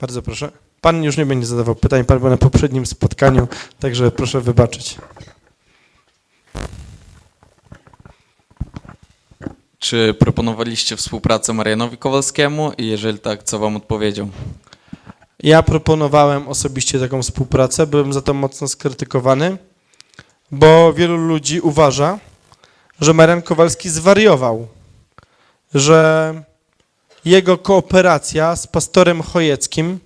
Bardzo proszę. Pan już nie będzie zadawał pytań, pan był na poprzednim spotkaniu, także proszę wybaczyć. Czy proponowaliście współpracę Marianowi Kowalskiemu i jeżeli tak, co wam odpowiedział? Ja proponowałem osobiście taką współpracę, byłem za to mocno skrytykowany, bo wielu ludzi uważa, że Marian Kowalski zwariował, że jego kooperacja z pastorem Chojeckim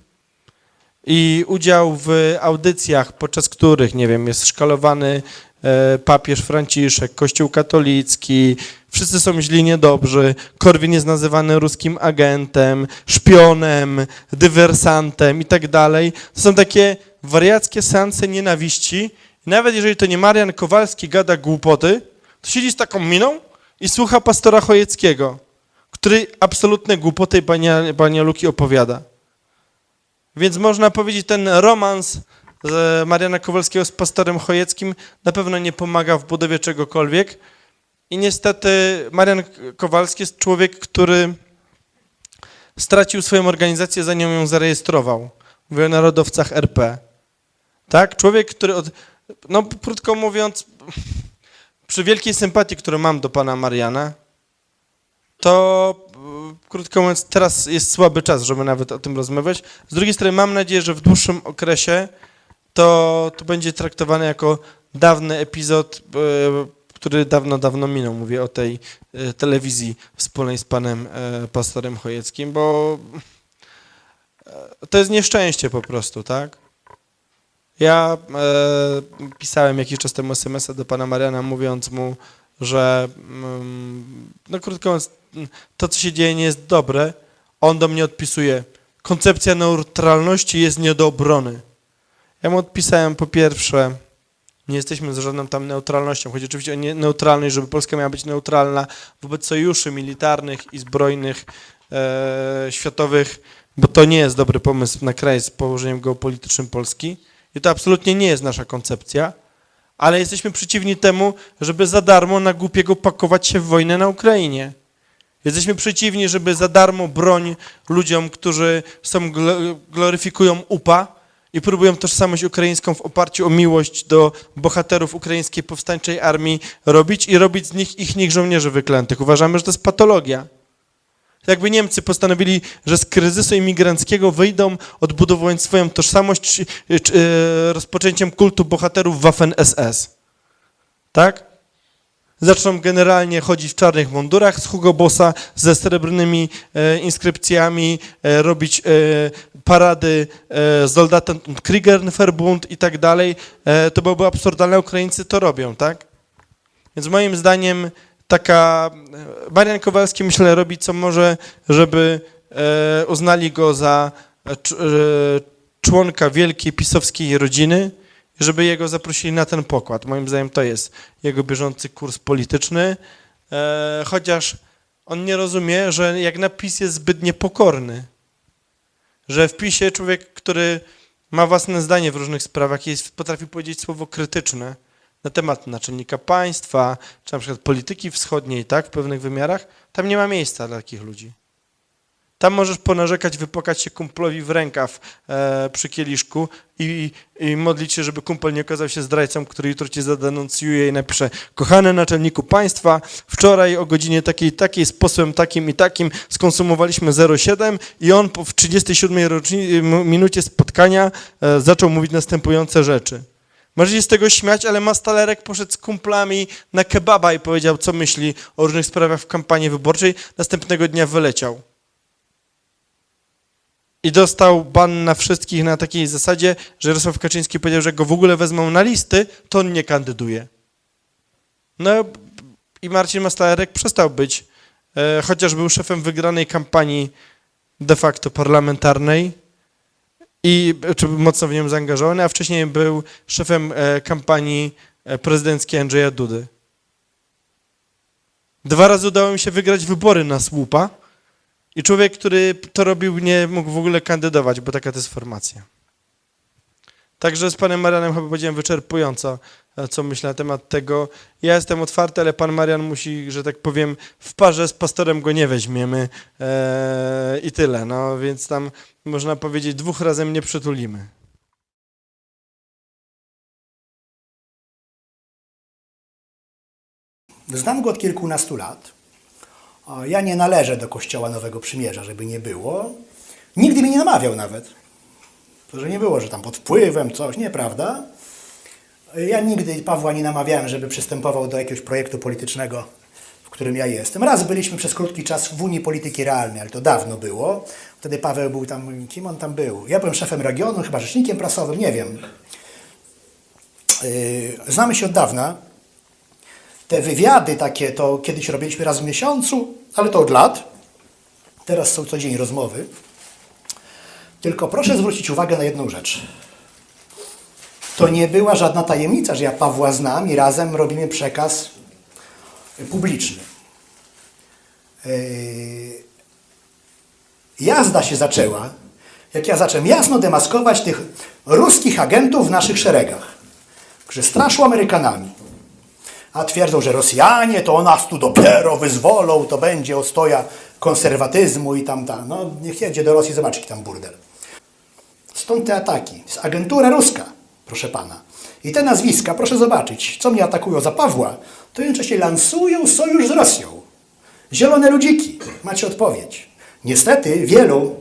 i udział w audycjach, podczas których, nie wiem, jest szkalowany e, papież Franciszek, Kościół katolicki, wszyscy są źli, niedobrzy, Korwin jest nazywany ruskim agentem, szpionem, dywersantem i tak dalej. To są takie wariackie seanse nienawiści. Nawet jeżeli to nie Marian Kowalski gada głupoty, to siedzi z taką miną i słucha pastora Chojeckiego, który absolutne głupoty i bania- banialuki opowiada. Więc można powiedzieć, ten romans Mariana Kowalskiego z pastorem Chojeckim na pewno nie pomaga w budowie czegokolwiek. I niestety Marian Kowalski jest człowiek, który stracił swoją organizację, zanim ją zarejestrował. Mówię o narodowcach RP. Tak? Człowiek, który od, no krótko mówiąc, przy wielkiej sympatii, którą mam do pana Mariana, to y, krótko mówiąc, teraz jest słaby czas, żeby nawet o tym rozmawiać. Z drugiej strony mam nadzieję, że w dłuższym okresie to, to będzie traktowane jako dawny epizod, y, który dawno, dawno minął. Mówię o tej y, telewizji wspólnej z panem pastorem Chojeckim, bo to jest nieszczęście po prostu, tak? Ja pisałem jakiś czas temu SMS-a do pana Mariana, mówiąc mu, że mm, no krótko mówiąc, to, co się dzieje, nie jest dobre. On do mnie odpisuje, koncepcja neutralności jest nie do obrony. Ja mu odpisałem po pierwsze, nie jesteśmy za żadną tam neutralnością. Chodzi oczywiście o nie, neutralność, żeby Polska miała być neutralna wobec sojuszy militarnych i zbrojnych e, światowych, bo to nie jest dobry pomysł na kraj z położeniem geopolitycznym Polski. I to absolutnie nie jest nasza koncepcja, ale jesteśmy przeciwni temu, żeby za darmo na głupiego pakować się w wojnę na Ukrainie. Jesteśmy przeciwni, żeby za darmo broń ludziom, którzy są, gl- gloryfikują UPA i próbują tożsamość ukraińską w oparciu o miłość do bohaterów ukraińskiej powstańczej armii robić i robić z nich ich żołnierzy wyklętych. Uważamy, że to jest patologia. Jakby Niemcy postanowili, że z kryzysu imigranckiego wyjdą, odbudowując swoją tożsamość e, rozpoczęciem kultu bohaterów Waffen-SS. Tak? Zaczną generalnie chodzić w czarnych mundurach z Hugo Bossa, ze srebrnymi e, inskrypcjami, e, robić parady Soldaten und Kriegerverbund i tak dalej. To byłoby absurdalne, Ukraińcy to robią, tak? Więc moim zdaniem taka e, Marian Kowalski myślę robi co może, żeby e, uznali go za e, cz- członka wielkiej pisowskiej rodziny, i żeby jego zaprosili na ten pokład. Moim zdaniem to jest jego bieżący kurs polityczny, chociaż on nie rozumie, że jak na PiS jest zbyt niepokorny, że w PiSie człowiek, który ma własne zdanie w różnych sprawach, jest, potrafi powiedzieć słowo krytyczne, na temat naczelnika państwa, czy na przykład polityki wschodniej, tak, w pewnych wymiarach, tam nie ma miejsca dla takich ludzi. Tam możesz ponarzekać, wypokać się kumplowi w rękaw e, przy kieliszku i, i modlić się, żeby kumpel nie okazał się zdrajcą, który jutro cię zadenuncjuje i napisze kochany naczelniku państwa, wczoraj o godzinie takiej takiej z posłem takim i takim skonsumowaliśmy 0,7 i on w 37 roczni, m- minucie spotkania e, zaczął mówić następujące rzeczy. Możecie się z tego śmiać, ale Mastalerek poszedł z kumplami na kebaba i powiedział, co myśli o różnych sprawach w kampanii wyborczej. Następnego dnia wyleciał. I dostał ban na wszystkich na takiej zasadzie, że Jarosław Kaczyński powiedział, że go w ogóle wezmą na listy, to on nie kandyduje. No i Marcin Mastalerek przestał być, e, chociaż był szefem wygranej kampanii de facto parlamentarnej, i czy mocno w nią zaangażowany, a wcześniej był szefem e, kampanii e, prezydenckiej Andrzeja Dudy. Dwa razy udało mi się wygrać wybory na słupa i człowiek, który to robił, nie mógł w ogóle kandydować, bo taka to jest formacja. Także z panem Marianem chyba powiedziałem wyczerpująco, e, co myślę na temat tego. Ja jestem otwarty, ale pan Marian musi, że tak powiem, w parze z pastorem go nie weźmiemy e, i tyle. No więc tam można powiedzieć, dwóch razem nie przytulimy. Znam go od kilkunastu lat. Ja nie należę do Kościoła Nowego Przymierza, żeby nie było. Nigdy mnie nie namawiał nawet. To, że nie było, że tam pod wpływem coś, nieprawda. Ja nigdy Pawła nie namawiałem, żeby przystępował do jakiegoś projektu politycznego, w którym ja jestem. Raz byliśmy przez krótki czas w Unii Polityki Realnej, ale to dawno było. Wtedy Paweł był tam, kim on tam był? Ja byłem szefem regionu, chyba rzecznikiem prasowym, nie wiem. Yy, Znamy się od dawna. Te wywiady takie to kiedyś robiliśmy raz w miesiącu, ale to od lat. Teraz są co dzień rozmowy. Tylko proszę zwrócić uwagę na jedną rzecz. To nie była żadna tajemnica, że ja Pawła znam i razem robimy przekaz publiczny. Yy, Jazda się zaczęła, jak ja zacząłem jasno demaskować tych ruskich agentów w naszych szeregach, którzy straszą Amerykanami. A twierdzą, że Rosjanie to nas tu dopiero wyzwolą, to będzie ostoja konserwatyzmu i tam. No niech jedzie do Rosji, zobaczy tam burdel. Stąd te ataki. Z agentura ruska, proszę pana. I te nazwiska, proszę zobaczyć, co mnie atakują za Pawła, to jednocześnie lansują sojusz z Rosją. Zielone ludziki, macie odpowiedź. Niestety wielu